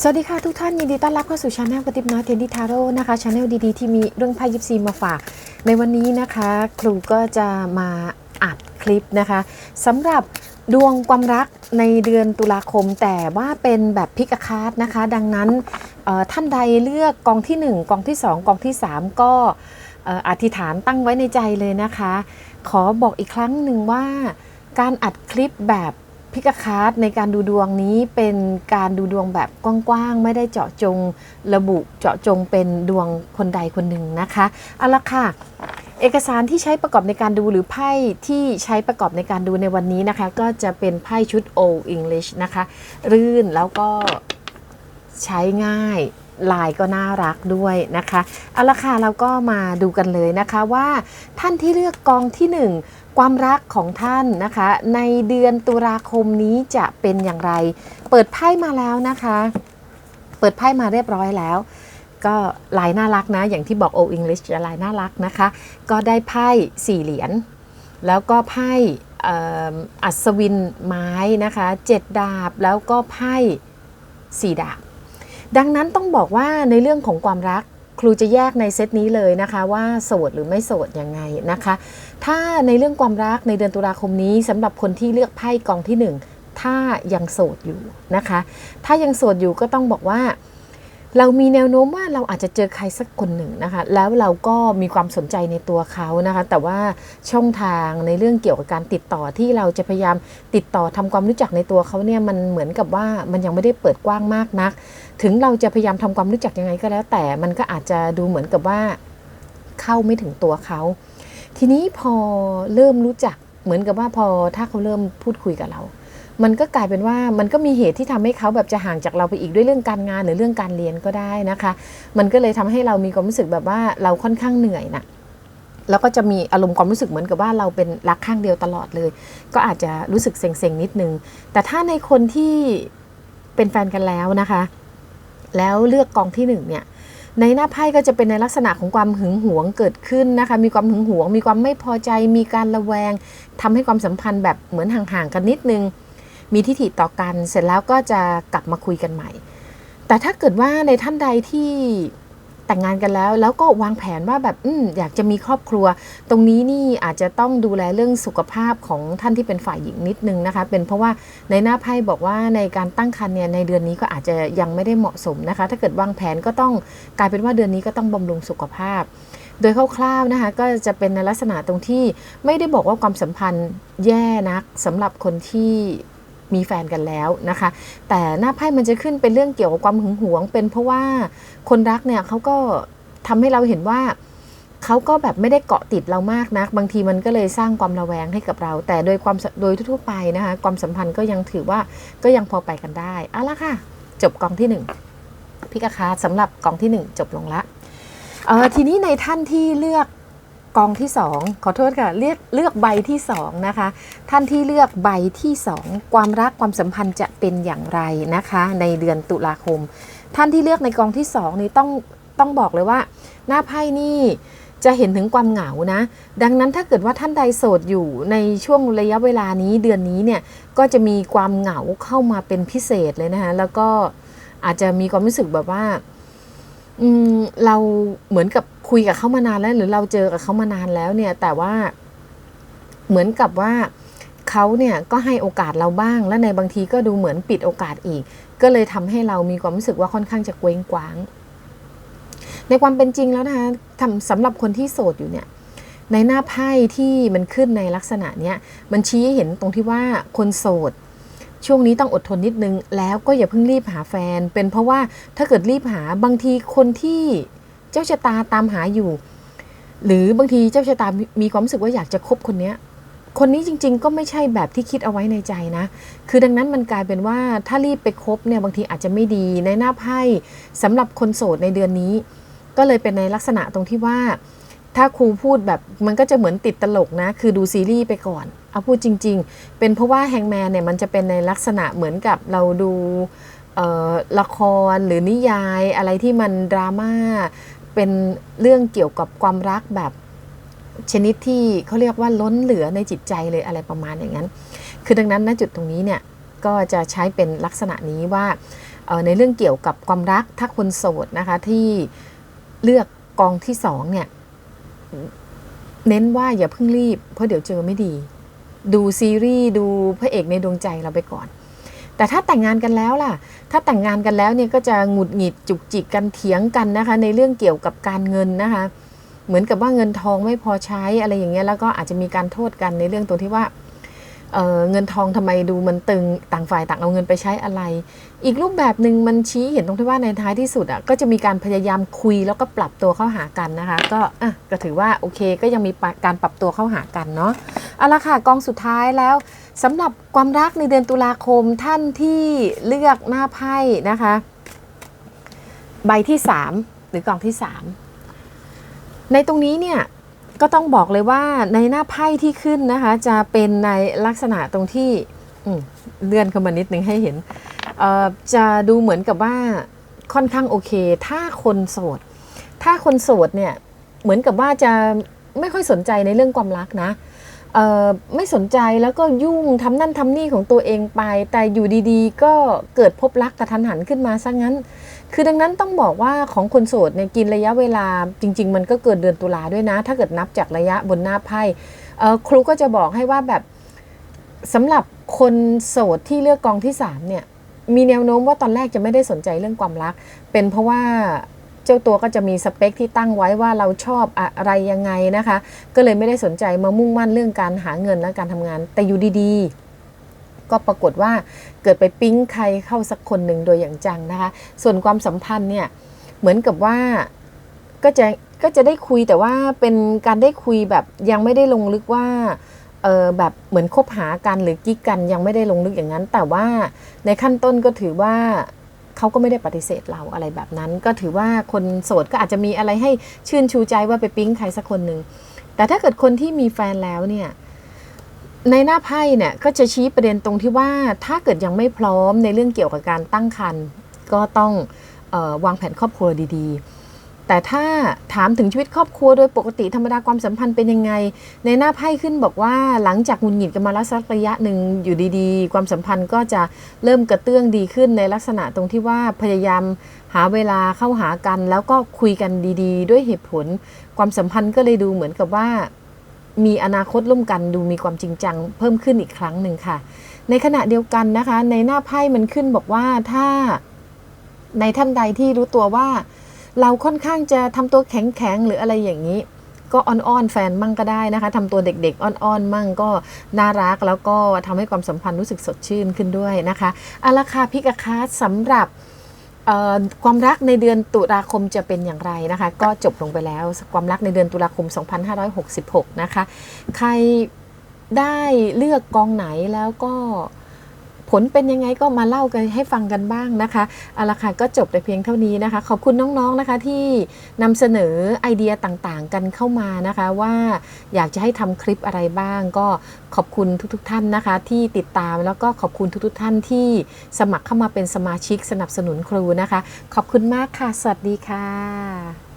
สวัสดีค่ะทุกท่านยินดีต้อนรับเข้าสู่ช anel กระติบน้อยเทนดิทาโร่นะคะช anel ดีๆ ที่มีเรื่องไพ่ยิปซีมาฝาก ในวันนี้นะคะ ครูก็จะมาอัดคลิปนะคะสำหรับดวงความรักในเดือนตุลาคมแต่ว่าเป็นแบบพิกคาร์ดนะคะ ดังนั้นท่านใดเลือกกองที่ 1 กองที่ 2 กองที่ 3 ก็อธิษฐานตั้งไว้ในใจเลยนะคะ ขอบอกอีกครั้งหนึ่งว่าการอัดคลิปแบบ พิกคาร์ดในการดูดวงนี้เป็นการดูดวงแบบกว้างๆ ไม่ได้เจาะจงระบุเจาะจงเป็นดวงคนใดคนหนึ่งนะคะเอาละค่ะ เอกสารที่ใช้ประกอบในการดูหรือไพ่ที่ใช้ประกอบในการดูในวันนี้นะคะ ก็จะเป็นไพ่ชุด Old English นะคะ รื่นแล้วก็ใช้ง่าย ลายก็น่ารักด้วยนะคะเอาละค่ะเราก็มาดูกันเลยนะคะว่าท่านที่เลือกกองที่หนึ่งความรักของท่านนะคะ ในเดือนตุลาคมนี้จะเป็นอย่างไร เปิดไพ่มาแล้วนะคะ เปิดไพ่มาเรียบร้อยแล้ว ก็ลายน่ารักนะ อย่างที่บอก Old English จะลายน่ารักนะคะ ก็ได้ไพ่สี่เหรียญแล้วก็ไพ่อัศวินไม้นะคะเจ็ดดาบแล้วก็ไพ่สี่ดาบ ดังนั้นต้องบอกว่าในเรื่องของความรักครูจะแยกในเซตนี้เลยนะคะ ว่าโสดหรือไม่โสดยังไงนะคะ ถ้าในเรื่องความรักในเดือนตุลาคมนี้สำหรับคนที่เลือกไพ่กองที่หนึ่งถ้ายังโสดอยู่นะคะ ถ้ายังโสดอยู่ก็ต้องบอกว่า เรามีแนวโน้มว่าเราอาจจะเจอใครสักคนหนึ่งนะคะ แล้วเราก็มีความสนใจในตัวเขานะคะ แต่ว่าช่องทางในเรื่องเกี่ยวกับการติดต่อที่เราจะพยายามติดต่อทำความรู้จักในตัวเขาเนี่ยมันเหมือนกับว่ามันยังไม่ได้เปิดกว้างมากนัก ถึงเราจะพยายามทำความรู้จักยังไงก็แล้ว แต่มันก็อาจจะดูเหมือนกับว่าเข้าไม่ถึงตัวเขา ทีนี้พอเริ่มรู้จักเหมือนกับว่าพอถ้าเขาเริ่มพูดคุยกับเรา มันก็กลายเป็นว่ามันก็มีเหตุที่ทำให้เขาแบบจะห่างจากเราไปอีกด้วยเรื่องการงานหรือเรื่องการเรียนก็ได้นะคะ มันก็เลยทำให้เรามีความรู้สึกแบบว่าเราค่อนข้างเหนื่อยนะแล้วก็จะมีอารมณ์ความรู้สึกเหมือนกับว่าเราเป็นรักข้างเดียวตลอดเลย ก็อาจจะรู้สึกเซ็งๆนิดนึง แต่ถ้าในคนที่เป็นแฟนกันแล้วนะคะ แล้วเลือกกองที่หนึ่งเนี่ยในหน้าไพ่ก็จะเป็นในลักษณะของความหึงหวงเกิดขึ้นนะคะ มีความหึงหวง มีความไม่พอใจ มีการระแวงทำให้ความสัมพันธ์แบบเหมือนห่างๆกันนิดนึง มีทิฐิต่อกัน เสร็จแล้วก็จะกลับมาคุยกันใหม่ แต่ถ้าเกิดว่าในท่านใดที่แต่งงานกันแล้ว แล้วก็วางแผนว่าแบบอืมอยากจะมีครอบครัว ตรงนี้นี่อาจจะต้องดูแลเรื่องสุขภาพของท่านที่เป็นฝ่ายหญิงนิดนึงนะคะ เป็นเพราะว่าในหน้าไพ่บอกว่าในการตั้งครรภ์เนี่ยในเดือนนี้ก็อาจจะยังไม่ได้เหมาะสมนะคะ ถ้าเกิดวางแผนก็ต้องกลายเป็นว่าเดือนนี้ก็ต้องบำรุงสุขภาพ โดยคร่าวๆนะคะก็จะเป็นในลักษณะตรงที่ไม่ได้บอกว่าความสัมพันธ์แย่นักสำหรับคนที่ มีแฟนกันแล้วนะคะ แต่หน้าไพ่มันจะขึ้นเป็นเรื่องเกี่ยวกับความหึงหวง เป็นเพราะว่าคนรักเนี่ยเขาก็ทำให้เราเห็นว่าเขาก็แบบไม่ได้เกาะติดเรามากนัก บางทีมันก็เลยสร้างความระแวงให้กับเรา แต่โดยความโดยทั่วไปนะคะ ความสัมพันธ์ก็ยังถือว่าก็ยังพอไปกันได้เอาละค่ะ จบกองที่หนึ่งพิกาคาสำหรับกองที่หนึ่งจบลงละเออทีนี้ในท่านที่เลือก กองที่สองขอโทษค่ะเลือกเลือกใบที่สองนะคะท่านที่เลือกใบที่ 2 ความรักความสัมพันธ์จะเป็นอย่างไรนะคะ ในเดือนตุลาคม ท่านที่เลือกในกองที่2นี่ต้องต้องบอกเลยว่า หน้าไพ่นี่จะเห็นถึงความเหงานะ ดังนั้นถ้าเกิดว่าท่านใดโสดอยู่ในช่วงระยะเวลานี้เดือนนี้เนี่ยก็จะมีความเหงาเข้ามาเป็นพิเศษเลยนะคะแล้วก็อาจจะมีความรู้สึกแบบว่าเราเหมือนกับ คุยกับเขามานานแล้วหรือเราเจอกับเขามานานแล้วเนี่ย แต่ว่าเหมือนกับว่าเขาเนี่ยก็ให้โอกาสเราบ้าง และในบางทีก็ดูเหมือนปิดโอกาสอีก ก็เลยทำให้เรามีความรู้สึกว่าค่อนข้างจะเกว้งกว้าง ในความเป็นจริงแล้วนะคะทำสำหรับคนที่โสดอยู่เนี่ยในหน้าไพ่ที่มันขึ้นในลักษณะเนี้ยมันชี้ให้เห็นตรงที่ว่าคนโสด ช่วงนี้ต้องอดทนนิดนึง แล้วก็อย่าเพิ่งรีบหาแฟน เป็นเพราะว่าถ้าเกิดรีบหาบางทีคนที่ เจ้าชะตาตามหาอยู่ หรือบางทีเจ้าชะตามีความรู้สึกว่าอยากจะคบคนเนี้ยคนนี้จริง ๆ ก็ไม่ใช่แบบที่คิดเอาไว้ในใจนะ คือดังนั้นมันกลายเป็นว่าถ้ารีบไปคบเนี่ยบางทีอาจจะไม่ดีในหน้าไพ่สำหรับคนโสดในเดือนนี้ ก็เลยเป็นในลักษณะตรงที่ว่า ถ้าครูพูดแบบมันก็จะเหมือนติดตลกนะ คือดูซีรีส์ไปก่อนเอาพูดจริง ๆ เป็นเพราะว่าแฮงแมนเนี่ยมันจะเป็นในลักษณะเหมือนกับเราดูเอ่อละครหรือนิยายอะไรที่มันดราม่า เป็นเรื่องเกี่ยวกับความรักแบบชนิดที่เขาเรียกว่าล้นเหลือในจิตใจเลยอะไรประมาณอย่างนั้น คือดังนั้นณจุดตรงนี้เนี่ยก็จะใช้เป็นลักษณะนี้ว่าในเรื่องเกี่ยวกับความรักถ้าคนโสดนะคะที่เลือกกองที่สองเนี่ยเน้นว่าอย่าเพิ่งรีบ เพราะเดี๋ยวเจอไม่ดี ดูซีรีส์ดูพระเอกในดวงใจเราไปก่อน แต่ถ้าแต่งงานกันแล้วล่ะ ถ้าแต่งงานกันแล้วเนี่ยก็จะหงุดหงิดจุกจิกกันเถียงกันนะคะ ในเรื่องเกี่ยวกับการเงินนะคะ เหมือนกับว่าเงินทองไม่พอใช้อะไรอย่างเงี้ยแล้วก็อาจจะมีการโทษกันในเรื่องตรงที่ว่าเเงินทองทำไมดูมันตึงต่างฝ่ายต่างเอาเงินไปใช้อะไร อีกรูปแบบหนึ่งมันชี้เห็นตรงที่ว่าในท้ายที่สุดอะก็จะมีการพยายามคุยแล้วก็ปรับตัวเข้าหากันนะคะ ก็อะก็ถือว่าโอเคก็ยังมีการปรับตัวเข้าหากันเนาะ เอาละค่ะกองสุดท้ายแล้วสำหรับความรักในเดือนตุลาคมท่านที่เลือกหน้าไพ่นะคะ ใบที่ 3 หรือกองที่ 3 ในตรงนี้เนี่ยก็ต้องบอกเลยว่าในหน้าไพ่ที่ขึ้นนะคะ จะเป็นในลักษณะตรงที่เลื่อนเข้ามานิดนึงให้เห็น จะดูเหมือนกับว่าค่อนข้างโอเค ถ้าคนโสด ถ้าคนโสดเนี่ยเหมือนกับว่าจะไม่ค่อยสนใจในเรื่องความรักนะ ไม่สนใจแล้วก็ยุ่งทำนั่นทำนี่ของตัวเองไป แต่อยู่ดีๆ ก็เกิดพบรักกระทันหันขึ้นมาซะงั้น คือดังนั้นต้องบอกว่าของคนโสดเนี่ยกินระยะเวลาจริง ๆ มันก็เกินเดือนตุลาด้วยนะ ถ้าเกิดนับจากระยะบนหน้าไพ่ครูก็จะบอกให้ว่าแบบสำหรับคนโสดที่เลือกกองที่3เนี่ยมีแนวโน้มว่าตอนแรกจะไม่ได้สนใจเรื่องความรัก เป็นเพราะว่า เจ้าตัวก็จะมีสเปคที่ตั้งไว้ว่าเราชอบอะไรยังไงนะคะ ก็เลยไม่ได้สนใจมามุ่งมั่นเรื่องการหาเงินและการทำงาน แต่อยู่ดีๆ ก็ปรากฏว่าเกิดไปปิ๊งใครเข้าสักคนหนึ่งโดยอย่างจังนะคะ ส่วนความสัมพันธ์เนี่ยเหมือนกับว่าก็จะก็จะได้คุยแต่ว่าเป็นการได้คุยแบบยังไม่ได้ลงลึกว่าเออแบบเหมือนคบหากันหรือกิ๊กกันยังไม่ได้ลงลึกอย่างนั้น แต่ว่าในขั้นต้นก็ถือว่า เขาก็ไม่ได้ปฏิเสธเราอะไรแบบนั้น ก็ถือว่าคนโสดก็อาจจะมีอะไรให้ชื่นชูใจว่าไปปิ๊งใครสักคนหนึ่งแต่ถ้าเกิดคนที่มีแฟนแล้วเนี่ยในหน้าไพ่เนี่ยก็จะชี้ประเด็นตรงที่ว่าถ้าเกิดยังไม่พร้อมในเรื่องเกี่ยวกับการตั้งครรภ์ก็ต้องออวางแผนครอบครัวดีๆ แต่ถ้าถามถึงชีวิตครอบครัวโดยปกติธรรมดาความสัมพันธ์เป็นยังไง ในหน้าไพ่ขึ้นบอกว่าหลังจากหงุนหงิดกันมาแล้วสักระยะหนึ่งอยู่ดีๆ ความสัมพันธ์ก็จะเริ่มกระเตื้องดีขึ้นในลักษณะตรงที่ว่าพยายามหาเวลาเข้าหากัน แล้วก็คุยกันดีๆ ด้วยเหตุผล ความสัมพันธ์ก็เลยดูเหมือนกับว่า มีอนาคตร่วมกันดูมีความจริงจัง เพิ่มขึ้นอีกครั้งหนึ่งค่ะ ในขณะเดียวกันนะคะ ในหน้าไพ่มันขึ้นบอกว่าถ้าในท่านใดที่รู้ตัวว่า เราค่อนข้างจะทำตัวแข็งๆหรืออะไรอย่างนี้ ก็อ้อนๆแฟนมั่งก็ได้นะคะทำตัวเด็กๆอ้อนๆมั่งก็น่ารักแล้วก็ทำให้ความสัมพันธ์รู้สึกสดชื่นขึ้นด้วยนะคะอาละค่ะพิกาคาสำหรับความรักในเดือนตุลาคมจะเป็นอย่างไรนะคะ ก็จบลงไปแล้วความรักในเดือนตุลาคม 2566 นะคะ ใครได้เลือกกองไหนแล้วก็ ผลเป็นยังไงก็มาเล่ากันให้ฟังกันบ้างนะคะเอาละค่ะก็จบแต่เพียงเท่านี้นะคะ ขอบคุณน้องๆนะคะที่นำเสนอไอเดียต่างๆ กันเข้ามานะคะว่าอยากจะให้ทำคลิปอะไรบ้าง ก็ขอบคุณทุกๆ ท่านนะคะ ที่ติดตามแล้วก็ขอบคุณทุกๆ ท่านที่สมัครเข้ามาเป็นสมาชิกสนับสนุนครูนะคะ ขอบคุณมากค่ะ สวัสดีค่ะ